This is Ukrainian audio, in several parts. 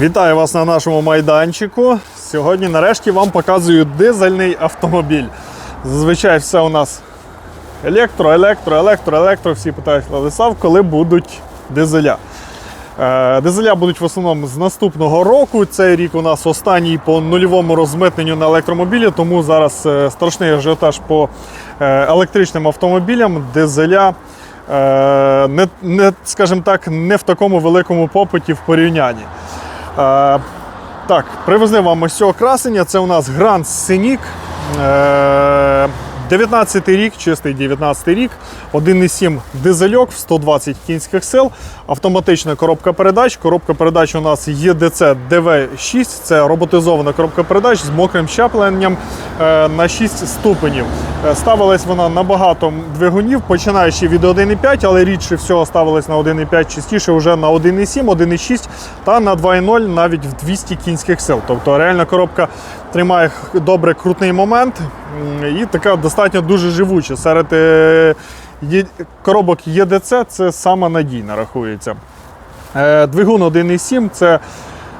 Вітаю вас на нашому майданчику. Сьогодні нарешті вам показую дизельний автомобіль. Зазвичай все у нас електро, електро, електро, електро. Всі питають Владислав, коли будуть дизеля. Е, Дизеля будуть в основному з наступного року. Цей рік у нас останній по нульовому розмитненню на електромобілі, тому зараз е, страшний ажіотаж по е, електричним автомобілям. Дизеля, не, не, скажімо так, не в такому великому попиті в порівнянні. Е, Так, привезли вам ось цього красення. Це у нас Grand Scenic. Е, 19 рік, чистий 19 рік, 1,7 дизельок в 120 кінських сил, автоматична коробка передач. Коробка передач у нас EDC DV6, це роботизована коробка передач з мокрим щепленням е, на 6 ступенів. Е, Ставилась вона на багато двигунів, починаючи від 1,5, але рідше всього ставилась на 1,5, частіше вже на 1,7, 1,6 та на 2,0 навіть в 200 кінських сил. Тобто реальна коробка тримає добре крутний момент і така достатньо дуже живуча. Серед е, коробок ЄДЦ це сама надійна рахується. Е, Двигун 1,7 це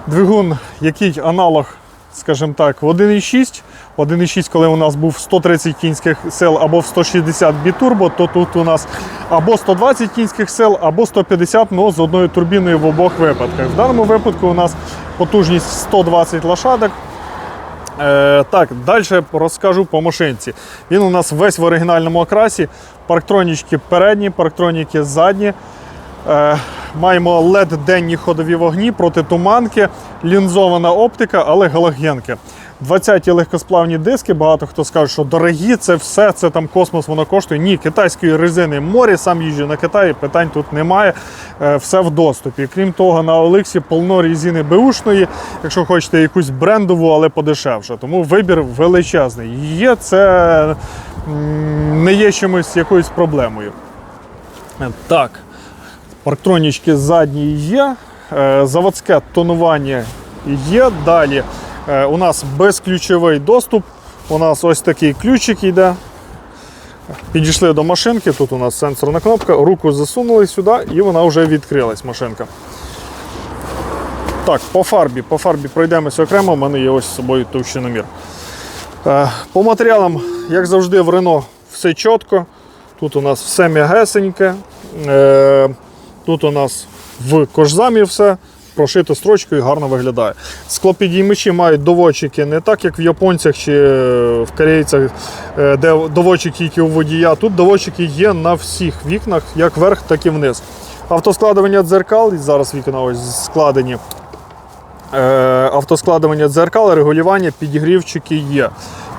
двигун, який аналог, скажімо так, в 1,6. 1,6, коли у нас був 130 кінських сил або в 160 бітурбо, то тут у нас або 120 кінських сил, або 150, ну, з одною турбіною в обох випадках. В даному випадку у нас потужність 120 лошадок. Е, так, далі розкажу по машинці. Він у нас весь в оригінальному окрасі. Парктронічки передні, парктроніки задні. Е, маємо LED денні ходові вогні, протитуманки, лінзована оптика, але галогенки. 20-ті легкосплавні диски. Багато хто скаже, що дорогі, це все, це там космос, воно коштує. Ні, китайської резини морі, сам їжджу на Китаї, питань тут немає. Е, Все в доступі. Крім того, на Олексі повно резини беушної, якщо хочете якусь брендову, але подешевше. Тому вибір величезний. Є це не є чимось якоюсь проблемою. Е, Так. Парктронічки задні є, е, заводське тонування є. Далі у нас безключовий доступ. У нас ось такий ключик йде. Підійшли до машинки, тут у нас сенсорна кнопка, руку засунули сюди і вона вже відкрилась машинка. Так, по фарбі. По фарбі пройдемося окремо, у мене є ось з собою товщиномір. Е, По матеріалам, як завжди, в Рено все чітко. Тут у нас все м'ягесеньке. Е, Тут у нас в кожзамі все прошито строчкою, гарно виглядає. Склопідіймачі мають доводчики не так, як в японцях чи е, в корейцях, е, де доводчик тільки у водія. Тут доводчики є на всіх вікнах, як вверх, так і вниз. Автоскладування дзеркал, зараз вікна ось складені. Е, автоскладування дзеркал, регулювання, підігрівчики є.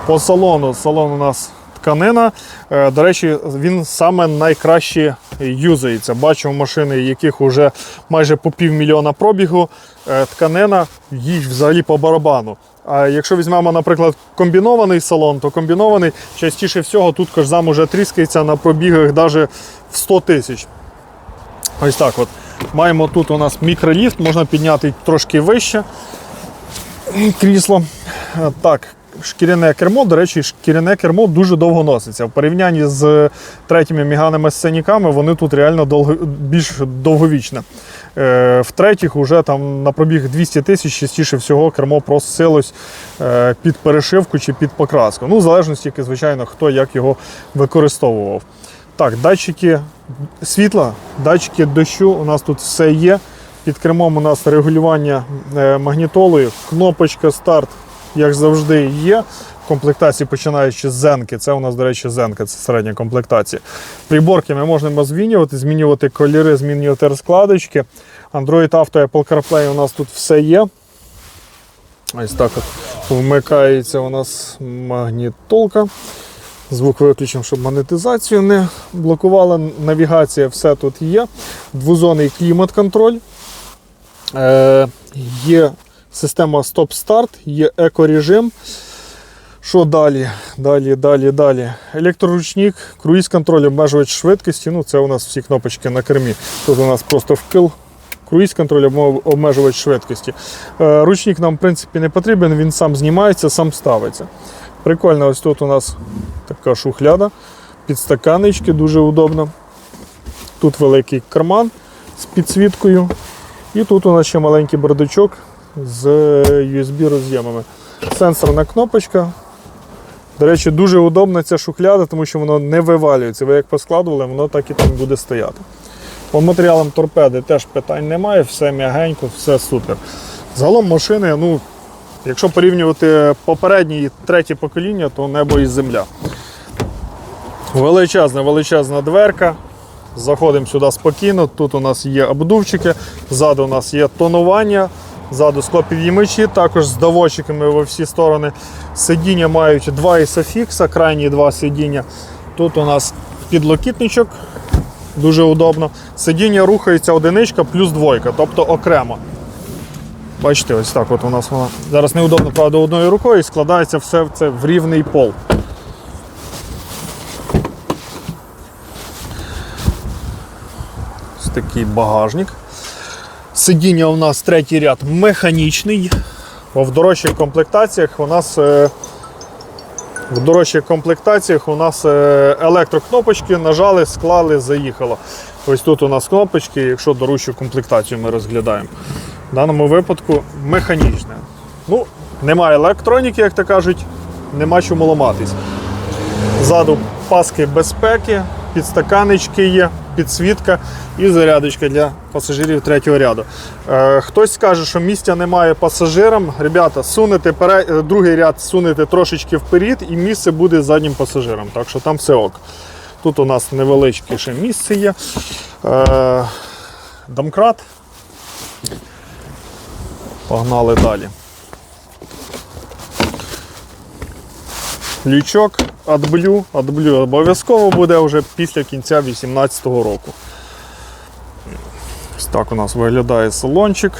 По салону. Салон у нас тканина. Е, До речі, він саме найкраще юзається. Бачимо машини, яких вже майже по півмільйона пробігу. Е, Тканина їй взагалі по барабану. А якщо візьмемо, наприклад, комбінований салон, то комбінований частіше всього тут кожзам уже тріскається на пробігах навіть в 100 тисяч. Ось так от. Маємо тут у нас мікроліфт, можна підняти трошки вище крісло. Е, Так, шкіряне кермо. До речі, шкіряне кермо дуже довго носиться. В порівнянні з третіми міганими сценіками, вони тут реально довго, більш довговічне. Е, В третіх уже там на пробіг 200 тисяч частіше всього кермо просилось е, під перешивку чи під покраску. Ну, в залежності, звичайно, хто як його використовував. Так, датчики світла, датчики дощу, у нас тут все є. Під кермом у нас регулювання е, магнітолою, кнопочка старт, як завжди, є. В комплектації починаючи з зенки. Це у нас, до речі, зенка, це середня комплектація. Приборки ми можемо змінювати, змінювати кольори, змінювати розкладочки. Android Auto, Apple CarPlay у нас тут все є. Ось так от вмикається у нас магнітолка. Звук виключимо, щоб монетизацію не блокувала. Навігація, все тут є. Двозонний клімат-контроль. Е, є система стоп-старт, є екорежим. Що далі? Далі, далі, далі. Електроручник, круїз-контроль, обмежувач швидкості. Ну, це у нас всі кнопочки на кермі. Тут у нас просто вкил. Круїз-контроль, обмежувач швидкості. Е, ручник нам, в принципі, не потрібен, він сам знімається, сам ставиться. Прикольно, ось тут у нас така шухляда, підстаканнички, дуже удобно. Тут великий карман з підсвіткою. І тут у нас ще маленький бардачок з USB роз'ємами. Сенсорна кнопочка. До речі, дуже удобна ця шухляда, тому що воно не вивалюється. Ви як поскладували, воно так і там буде стояти. По матеріалам торпеди теж питань немає, все м'ягенько, все супер. Загалом машини, ну, якщо порівнювати попереднє і третє покоління, то небо і земля. Величезна, величезна дверка. Заходимо сюди спокійно. Тут у нас є обдувчики, ззаду у нас є тонування, ззаду склопідіймачі, також з давочиками во всі сторони. Сидіння мають два ісофікса, крайні два сидіння. Тут у нас підлокітничок, дуже удобно. Сидіння рухається одиничка плюс двойка, тобто окремо. Бачите, ось так от у нас вона. Зараз неудобно, правда, одною рукою і складається все це в рівний пол. Ось такий багажник. Сидіння у нас третій ряд механічний. В дорожчих комплектаціях у нас е, в дорожчих комплектаціях у нас е, електрокнопочки нажали, склали, заїхало. Ось тут у нас кнопочки, якщо дорожчу комплектацію ми розглядаємо. В даному випадку механічне. Ну, немає електроніки, як то кажуть, нема чому ламатись. Ззаду паски безпеки, підстаканнички є, підсвітка і зарядочка для пасажирів третього ряду. Е, хтось скаже, що місця немає пасажирам. Ребята, сунете е, другий ряд сунете трошечки вперед, і місце буде заднім пасажирам. Так що там все ок. Тут у нас невеличке ще місце є. Е, домкрат. Погнали далі. Лючок AdBlue. AdBlue обов'язково буде вже після кінця 2018 року. Ось так у нас виглядає салончик.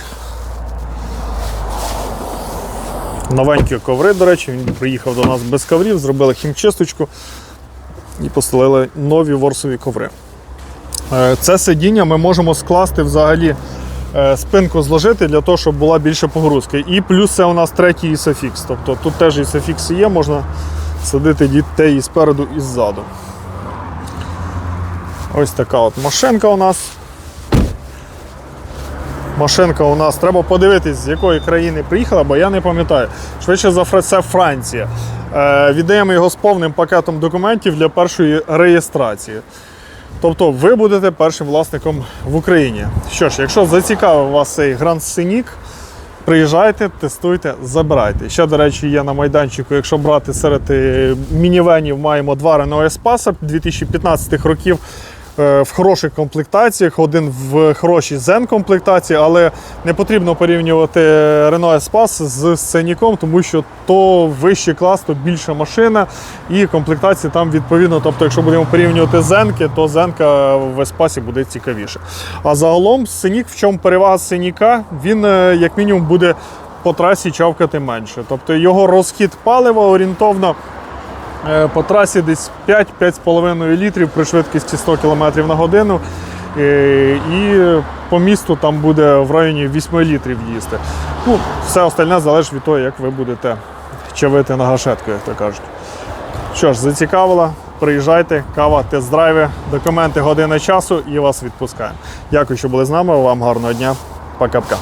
Новенькі коври, до речі, він приїхав до нас без коврів, зробили хімчисточку і постелили нові ворсові коври. Е, Це сидіння ми можемо скласти взагалі е, спинку зложити для того, щоб була більше погрузки. І плюс це у нас третій ісофікс. Тобто тут теж ісофікс є, можна садити дітей і спереду, і ззаду. Ось така от машинка у нас. Машинка у нас, треба подивитись, з якої країни приїхала, бо я не пам'ятаю. Швидше за це Франція. Е, віддаємо його з повним пакетом документів для першої реєстрації. Тобто ви будете першим власником в Україні. Що ж, якщо зацікавив вас цей Grand Scenic, приїжджайте, тестуйте, забирайте. Ще, до речі, є на майданчику, якщо брати серед е, мінівенів, маємо два Renault Espace 2015 років. Е, В хороших комплектаціях, один в хорошій Zen комплектації, але не потрібно порівнювати Renault Espace з Scenic, тому що то вищий клас, то більша машина і комплектації там відповідно. Тобто, якщо будемо порівнювати зенки, то зенка в Espace буде цікавіше. А загалом Scenic, в чому перевага Scenic, він е, як мінімум буде по трасі чавкати менше. Тобто його розхід палива орієнтовно. Е, По трасі десь 5-5,5 літрів при швидкості 100 км на годину. Е, І по місту там буде в районі 8 літрів їсти. Ну, все остальне залежить від того, як ви будете чавити на гашетку, як то кажуть. Що ж, зацікавило, приїжджайте, кава, тест-драйви, документи, година часу і вас відпускаємо. Дякую, що були з нами. Вам гарного дня. Пока-пока.